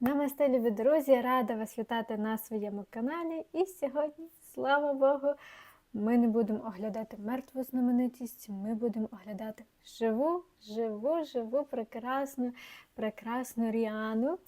Намасте, любі друзі! Рада вас вітати на своєму каналі. І сьогодні, слава Богу, ми не будемо оглядати мертву знаменитість, ми будемо оглядати живу, живу, живу, прекрасну, прекрасну Ріану.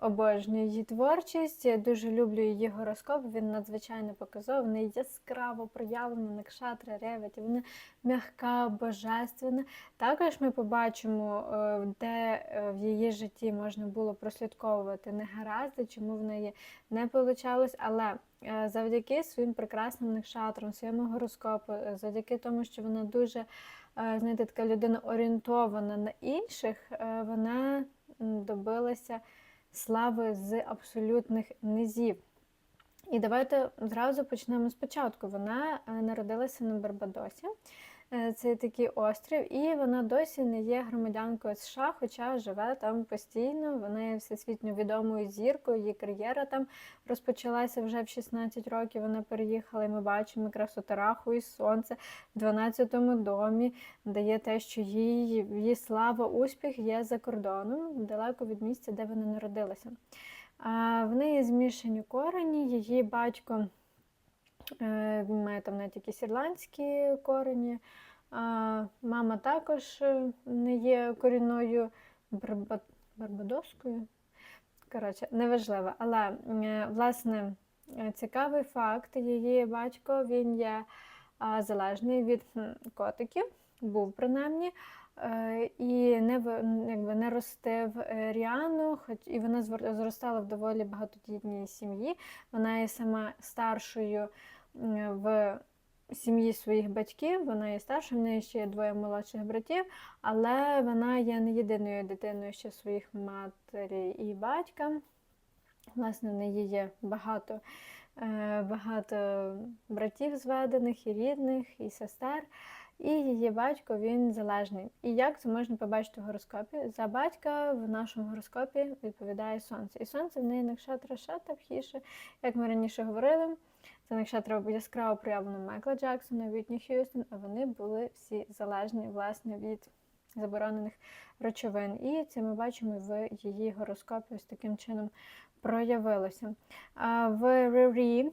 Обожнюю її творчість, я дуже люблю її гороскоп, він надзвичайно показовий, яскраво проявлена, накшатра, реветі, вона м'яка, божественна. Також ми побачимо, е, де е, в її житті можна було прослідковувати негаразди, чому в неї не вийшло, але е, завдяки своїм прекрасним накшатрам, своєму гороскопу, завдяки тому, що вона дуже, знаєте, така людина орієнтована на інших, вона добилася слави з абсолютних низів. І давайте зразу почнемо спочатку. Вона е, народилася на Барбадосі. Е, Це такий острів, і вона досі не є громадянкою США, хоча живе там постійно. Вона є всесвітньо відомою зіркою, її кар'єра там розпочалася вже в 16 років. Вона переїхала, і ми бачимо якраз у Тараху і сонце в 12-му домі, дає те, що її, її слава, успіх є за кордоном, далеко від місця, де вона народилася. А в неї змішані корені, її батько. Е, Він має там навіть якісь ірландські корені. Мама також е, не є корінною барба... барбадоскою. Коротше, неважливо. Але, е, власне, е, цікавий факт, її батько він є залежний від котиків, був принаймні. І не, якби, не ростив Ріану, хоч і вона зростала в доволі багатодітній сім'ї. Вона є сама старшою в сім'ї своїх батьків. Вона є старшою, в неї ще є двоє молодших братів, але вона є не єдиною дитиною ще своїх матері і батька. Власне, в неї є багато, е, багато братів зведених, і рідних, і сестер. І її батько він залежний. І як це можна побачити в гороскопі? За батька в нашому гороскопі відповідає сонце. І сонце в неї накшатра шата вхіше, як ми раніше говорили. Це накшатра яскраво проявлено Майкла Джексона, Вітні Х'юстон, а вони були всі залежні власне від заборонених речовин. І це ми бачимо в її гороскопі ось таким чином проявилося. В Реврі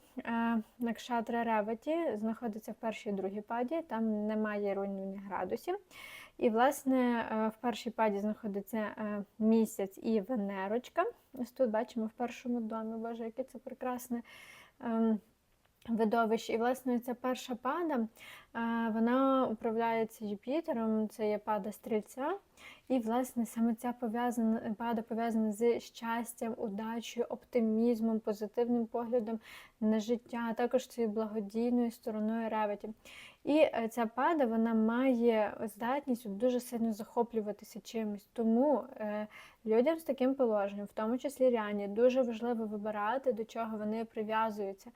Накшатра Реваті знаходиться в першій і другій паді, там немає руйнування градусів. І, власне, е, в першій паді знаходиться е, місяць і Венерочка. Ось тут бачимо в першому домі, Боже, яке це прекрасне видовище. І, власне, ця перша пада, вона управляється Юпітером, це є пада стрільця. І, власне, саме ця пов'язана пада пов'язана з щастям, удачею, оптимізмом, позитивним поглядом на життя, а також цією благодійною стороною реветі. І е, ця пада вона має здатність дуже сильно захоплюватися чимось. Тому е, людям з таким положенням, в тому числі Ріані, дуже важливо вибирати, до чого вони прив'язуються.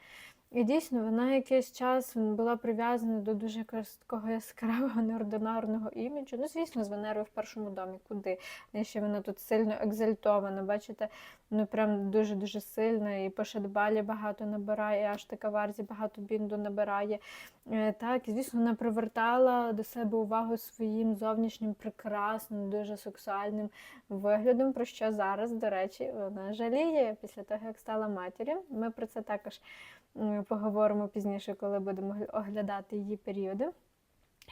І дійсно, вона якийсь час була прив'язана до дуже такого яскравого неординарного іміджу. Ну, звісно, з Венерою в першому домі. Куди? Ще вона тут сильно екзальтована. Бачите, ну прям дуже-дуже сильна. І по шадбалі багато набирає, і аж така варзі багато бінду набирає. Е, Так, звісно, вона привертала до себе увагу своїм зовнішнім прекрасним, дуже сексуальним виглядом, про що зараз, до речі, вона жаліє після того, як стала матір'ю. Ми про це також поговоримо пізніше, коли будемо оглядати її періоди.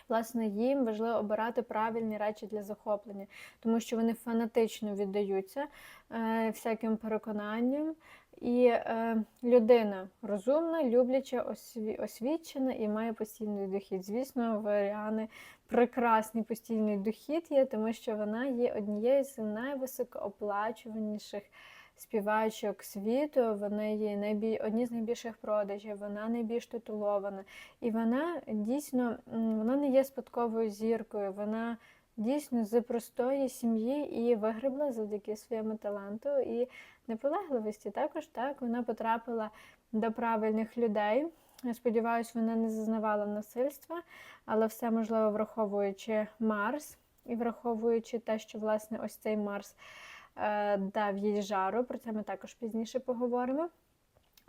Власне, їм важливо обирати правильні речі для захоплення, тому що вони фанатично віддаються е, всяким переконанням. І е, людина розумна, любляча, осві... освічена і має постійний дохід. Звісно, в Ріани прекрасний постійний дохід є, тому що вона є однією з найвисокооплачуваніших співачок світу. Вона є найбіль... одні з найбільших продажів, вона найбільш титулована. І вона дійсно вона не є спадковою зіркою. Вона дійсно з простої сім'ї і вигребла завдяки своєму таланту і наполегливості. Також так вона потрапила до правильних людей. Я сподіваюся, вона не зазнавала насильства, але все можливо враховуючи Марс і враховуючи те, що власне ось цей Марс е, дав їй жару. Про це ми також пізніше поговоримо.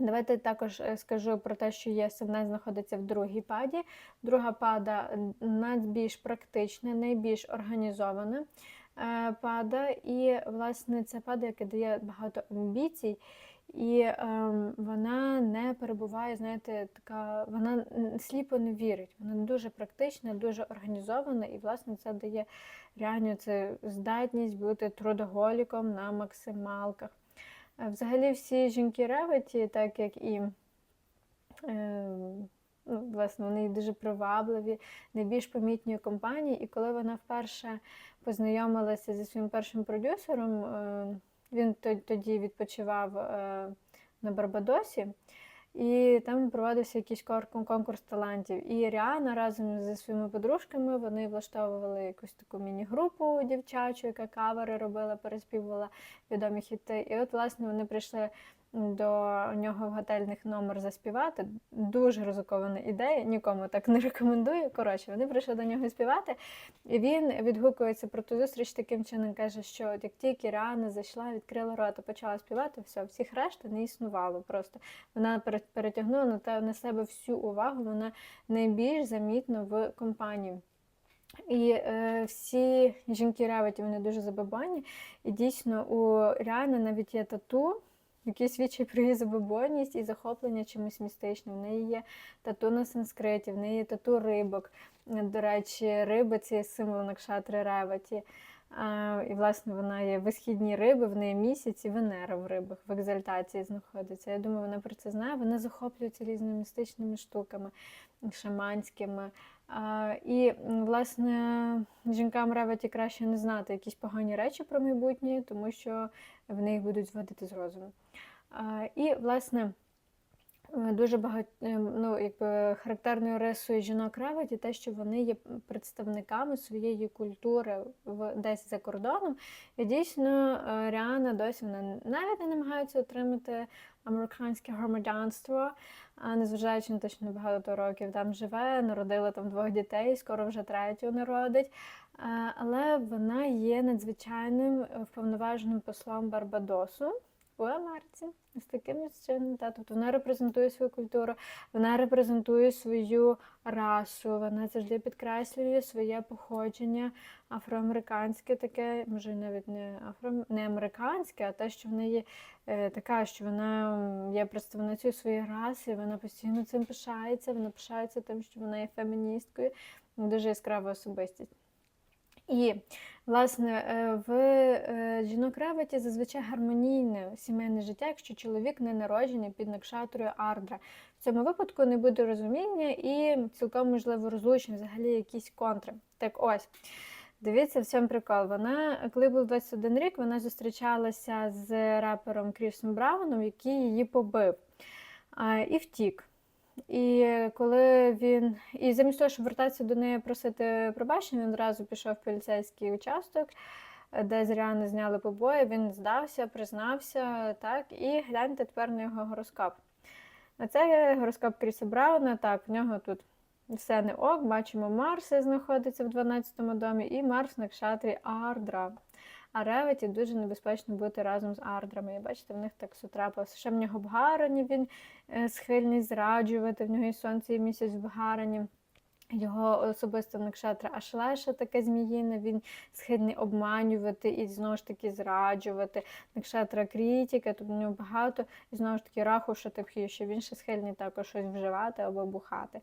Давайте також е, скажу про те, що є Севне знаходиться в другій паді. Друга пада найбільш практична, найбільш організована. е, пада, і власне ця пада, яка дає багато амбіцій. І ем, вона не перебуває, знаєте, така, вона сліпо не вірить. Вона дуже практична, дуже організована, і власне це дає реально це здатність бути трудоголіком на максималках. Взагалі, всі жінки реветі, так як і е, ну, власне, вони дуже привабливі, найбільш помітні компанії. І коли вона вперше познайомилася зі своїм першим продюсером, е, він тоді відпочивав е, на Барбадосі. І там проводився якийсь конкурс талантів. І Ріана разом зі своїми подружками вони влаштовували якусь таку міні-групу дівчачу, яка кавери робила, переспівувала відомі хіти. І от, власне, вони прийшли до нього в готельних номер заспівати. Дуже ризикована ідея, нікому так не рекомендую. Коротше, вони прийшли до нього співати, і він відгукується про ту зустріч таким чином, каже, що от як тільки Ріана зайшла, відкрила рота, почала співати, все, всіх решта не існувало. Просто вона перетягнула на себе всю увагу. Вона найбільш замітна в компанії. І е, всі жінки реветі, вони дуже забабані. І дійсно у Ріани навіть є тату, про її забобонність і захоплення чимось містичним. В неї є тату на санскриті, в неї є тату рибок. До речі, риби це символ Накшатри Реваті. І, власне, вона є висхідні риби, в неї місяць і Венера в рибах в екзальтації знаходиться. Я думаю, вона про це знає. Вона захоплюється різними містичними штуками, шаманськими. А, і, власне, жінкам реваті краще не знати якісь погані речі про майбутнє, тому що вони їх будуть зводити з розуму. І, власне, е, дуже багато ну, якби, характерною рисою жінок реваті те, що вони є представниками своєї культури в, десь за кордоном. І дійсно, е, Ріана досі вона навіть не намагається отримати американське громадянство, незважаючи на те, що багато років там живе, народила там двох дітей, скоро вже третю народить. Е, Але вона є надзвичайним е, вповноваженим послом Барбадосу в Америці. З таким чином, та, тобто вона репрезентує свою культуру, вона репрезентує свою расу, вона завжди підкреслює своє походження афроамериканське, таке, може навіть не афро, не американське, а те, що в неї е, така, що вона є представницею своєї раси, вона постійно цим пишається, вона пишається тим, що вона є феміністкою, дуже яскрава особистість. І, власне, е, в е, жінок реваті зазвичай гармонійне сімейне життя, якщо чоловік не народжений під накшатрою Ардра. В цьому випадку не буде розуміння і цілком можливо розлучення, взагалі якісь контри. Так ось. Дивіться, в цьому прикол. Вона, коли був 21 рік, вона зустрічалася з рапером Крісом Брауном, який її побив а, і втік. І коли він. І замість того, щоб вертатися до неї просити пробачення, він одразу пішов в поліцейський участок, де з Ріани зняли побої, він здався, признався, так, і гляньте тепер на його гороскоп. А це гороскоп Кріса Брауна. Так, в нього тут все не ок. Бачимо, Марс знаходиться в 12-му домі, і Марс на кшатрі Ардра. А Реветі дуже небезпечно бути разом з Ардрами. І бачите, в них так все трапилося. Ще в нього в Гарані він е, схильний зраджувати, в нього і сонце, і місяць в Гарані. Його особисто накшатра Ашлеша таке зміїне, він схильний обманювати і знову ж таки зраджувати. Накшатра Крітіка, тут в нього багато, і знову ж таки Рахуша Тепхі, що він ще схильний також щось вживати або бухати.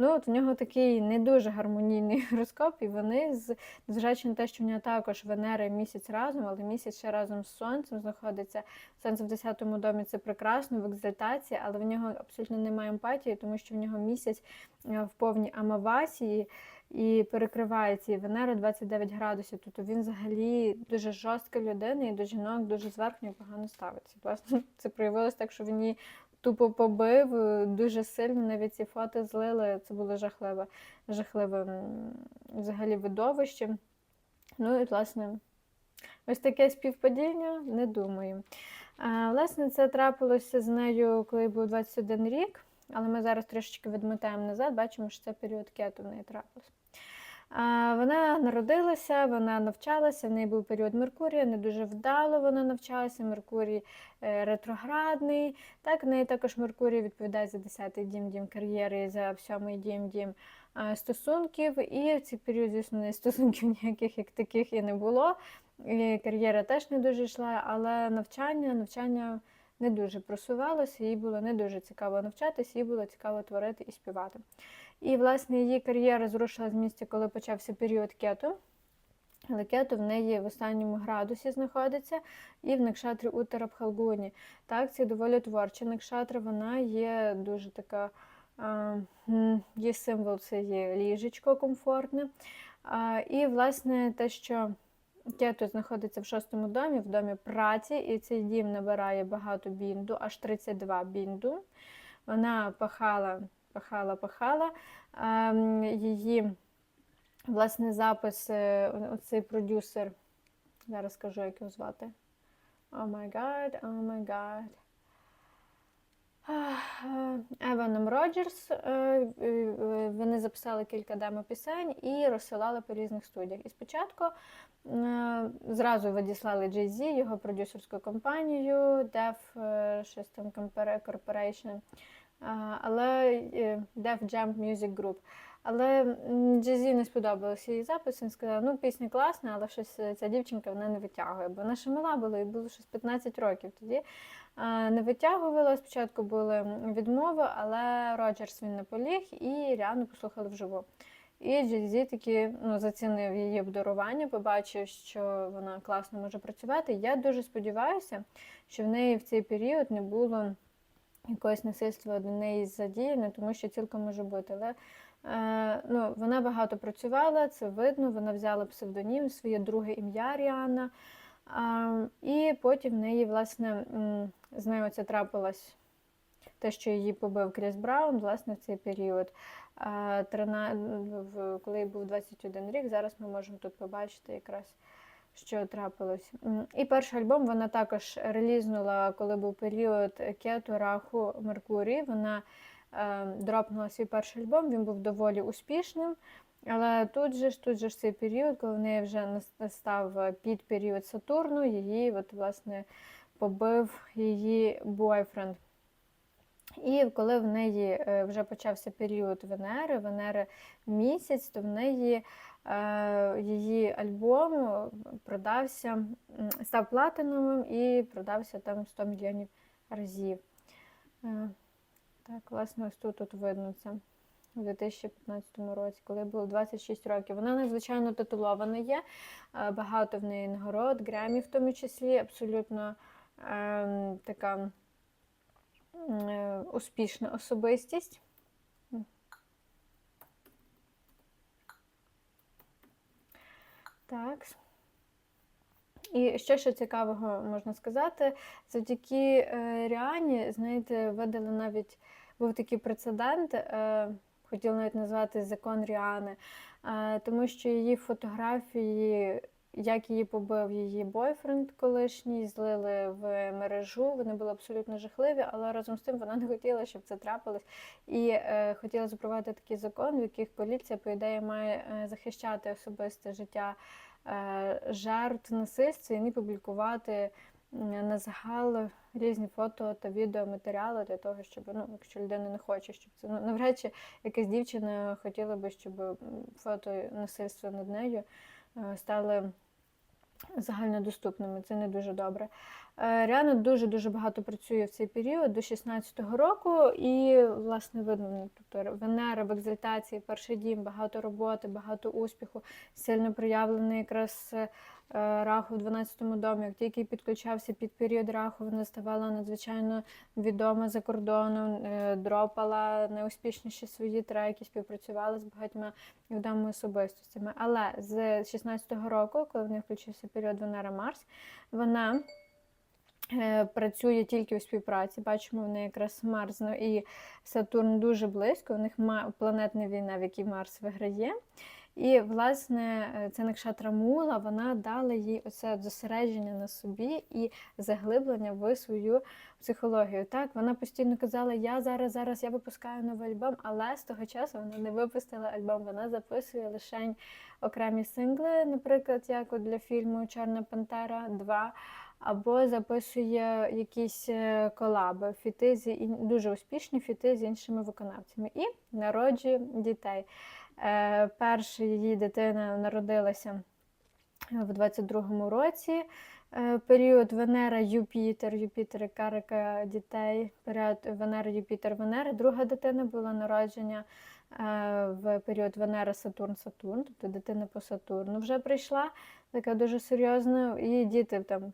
Ну, от в нього такий не дуже гармонійний гороскоп, і вони, з- незважаючи на те, що в нього також Венера і місяць разом, але місяць ще разом з сонцем знаходиться. Сонце в 10-му домі це прекрасно, в екзальтації, але в нього абсолютно немає емпатії, тому що в нього місяць е, в повній амавасії і перекривається і Венера 29 градусів. Тобто він взагалі дуже жорстка людина і до жінок дуже зверхньо погано ставиться. Власне, це проявилось так, що він її тупо побив е, дуже сильно. Навіть ці фото злили. Це було жахливе, жахливе взагалі видовище. Ну і власне. Ось таке співпадіння, не думаю. А, власне, це трапилося з нею, коли був 21 рік, але ми зараз трішечки відмотаємо назад, бачимо, що це період кету в неї трапився. Вона народилася, вона навчалася, в неї був період Меркурія, не дуже вдало вона навчалася. Меркурій е, ретроградний. Так, в неї також Меркурій відповідає за 10-й дім, дім кар'єри, за 7-й дім, дім стосунків, і в цей період, звісно, стосунків ніяких як таких і не було. І кар'єра теж не дуже йшла, але навчання, навчання не дуже просувалося, їй було не дуже цікаво навчатися, їй було цікаво творити і співати. І, власне, її кар'єра зрушила з місця, коли почався період кету. Але кето в неї в останньому градусі знаходиться, і в Накшатрі Уттара Бхалгуні. Так, це доволі творча Накшатра, вона є дуже така, є символ, це є ліжечко комфортне. І, власне, те, що Кето знаходиться в шостому домі, в домі праці, і цей дім набирає багато бінду, аж 32 бінду. Вона пахала, пахала, пахала. Ем, Її власне запис, е, оцей продюсер, зараз скажу, як його звати. О май гад, о май гад. Еваном Роджерс. е, е, Вони записали кілька демо-пісень і розсилали по різних студіях. І спочатку е, зразу відіслали Jay-Z, його продюсерську компанію, Def е, там Corporation, е, але е, Def Jam Music Group. Але Jay-Z не сподобався її запис. Він сказав, ну пісня класна, але щось е, ця дівчинка вона не витягує. Бо вона ще мала була, і було щось 15 років тоді. Не витягувала. Спочатку були відмови, але Роджерс він не поліг і реально послухали вживу. І Jay-Z таки ну, зацінив її обдарування, побачив, що вона класно може працювати. Я дуже сподіваюся, що в неї в цей період не було якогось насильства до неї задіяне, тому що цілком може бути. Але е, ну, вона багато працювала, це видно. Вона взяла псевдонім, своє друге ім'я Ріана. А, і потім в неї, власне, з нею це трапилось те, що її побив Кріс Браун, власне, в цей період. Коли їй був 21 рік, зараз ми можемо тут побачити якраз, що трапилось. І перший альбом вона також релізнула, коли був період Кету, Раху, Меркурій. Вона е, дропнула свій перший альбом, він був доволі успішним. Але тут же ж тут же ж цей період, коли в неї вже настав під період Сатурну, її от, власне, побив її бойфренд. І коли в неї е, вже почався період Венери, Венери місяць, то в неї е, її альбом продався, став платиновим і продався там 100 мільйонів разів. Е, Так, власне, ось тут, тут видно це у 2015 році, коли було 26 років. Вона надзвичайно титулована є, е, багато в неї нагород, Гремі в тому числі, абсолютно ем, така е, успішна особистість. Так. І що ще цікавого можна сказати, завдяки е, Ріані, знаєте, видали навіть був такий прецедент, е, хотіла навіть назвати закон Ріани, е, тому що її фотографії, як її побив її бойфренд колишній, злили в мережу. Вони були абсолютно жахливі, але разом з тим вона не хотіла, щоб це трапилось. І е, хотіла запровадити такий закон, в яких поліція, по ідеї, має е, захищати особисте життя е, жертв насильства і не публікувати на загал різні фото та відеоматеріали для того, щоб ну, якщо людина не хоче, щоб це ну навряд чи якась дівчина хотіла би, щоб фото насильства над нею е, стали загальнодоступними. Це не дуже добре. Реально Ріана дуже-дуже багато працює в цей період до 16-го року, і, власне, видно, ну, тобто Венера в екзальтації, перший дім, багато роботи, багато успіху, сильно проявлений якраз е, раху в 12-му домі. Як тільки підключався під період раху, вона ставала надзвичайно відома за кордоном, е, дропала найуспішніші свої треки, співпрацювала з багатьма відомими особистостями. Але з 16-го року, коли в неї включився період Венера-Марс, вона е, працює тільки у співпраці. Бачимо, в неї якраз Марс ну, і Сатурн дуже близько. У них планетна війна, в якій Марс виграє. І, власне, е, ця Накшатра Мула, вона дала їй оце зосередження на собі і заглиблення в свою психологію. Так, вона постійно казала, я зараз, зараз я випускаю новий альбом, але з того часу вона не випустила альбом. Вона записує лише окремі сингли, наприклад, як от для фільму Чорна Пантера 2. Або записує якісь е, колаби, фіти з дуже успішні фіти з іншими виконавцями і народжує дітей. Е, Перша її дитина народилася в 22-му році. Е, Період Венера, Юпітер, Юпітер карика дітей. Період Венера, Юпітер, Венера. Друга дитина була народження е, в період Венера, Сатурн, Сатурн, тобто дитина по Сатурну вже прийшла, така дуже серйозна, і діти там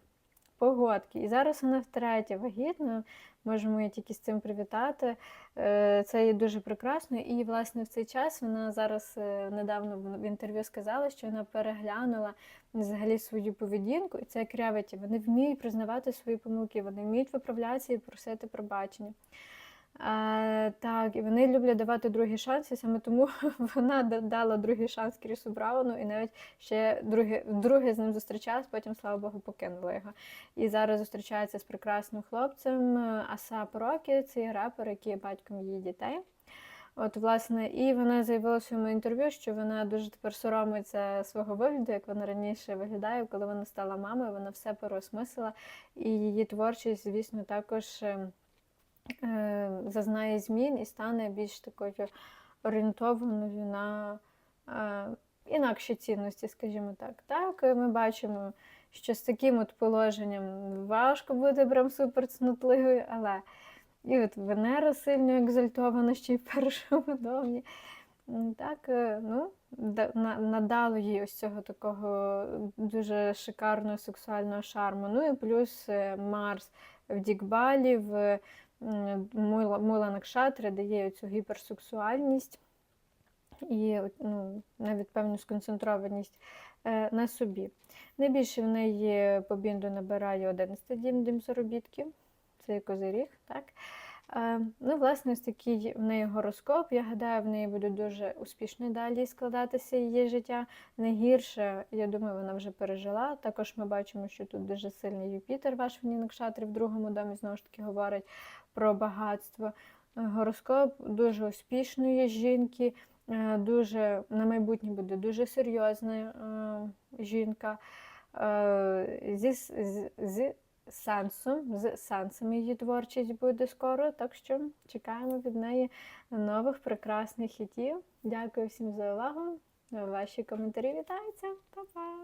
погодки. І зараз вона втретє вагітна. Можемо її тільки з цим привітати. Е, Це є дуже прекрасно. І, власне, в цей час вона зараз е, недавно в інтерв'ю сказала, що вона переглянула взагалі свою поведінку, і це як. Вони вміють признавати свої помилки, вони вміють виправлятися і просити пробачення. А, так, і вони люблять давати другі шанси, саме тому вона да- дала другий шанс Крісу Брауну і навіть ще друге, вдруге з ним зустрічалась, потім, слава Богу, покинула його. І зараз зустрічається з прекрасним хлопцем е, Асап Рокі, це є рапер, який є батьком її дітей. От, власне, і вона заявила в своєму інтерв'ю, що вона дуже тепер соромиться свого вигляду, як вона раніше виглядає, коли вона стала мамою, вона все переосмислила, і її творчість, звісно, також е, е, зазнає змін і стане більш такою орієнтованою на е, інакші цінності, скажімо так. Так, е, ми бачимо, що з таким от положенням важко бути прям супер але і от Венера сильно екзальтована ще й в першому домі. Так, е, ну, надало їй ось цього такого дуже шикарного сексуального шарму. Ну і плюс е, Марс в Дікбалі, в м, Мула Мула Накшатри дає цю гіперсексуальність і ну, навіть певну сконцентрованість е, на собі. Найбільше в неї по бінду набирає 11 дім, дім заробітків. Це козиріг, так? Е, ну, власне, ось такий в неї гороскоп. Я гадаю, в неї буде дуже успішно далі складатися її життя. Не гірше, я думаю, вона вже пережила. Також ми бачимо, що тут дуже сильний Юпітер, ваш в Нінакшатрі в другому домі, знову ж таки, говорить про багатство. Гороскоп дуже успішної жінки, е, дуже на майбутнє буде дуже серйозна е, жінка. Е, Зі, з сенсом, з сенсом її творчість буде скоро, так що чекаємо від неї нових прекрасних хітів. Дякую всім за увагу. Ваші коментарі вітаються. Па-па!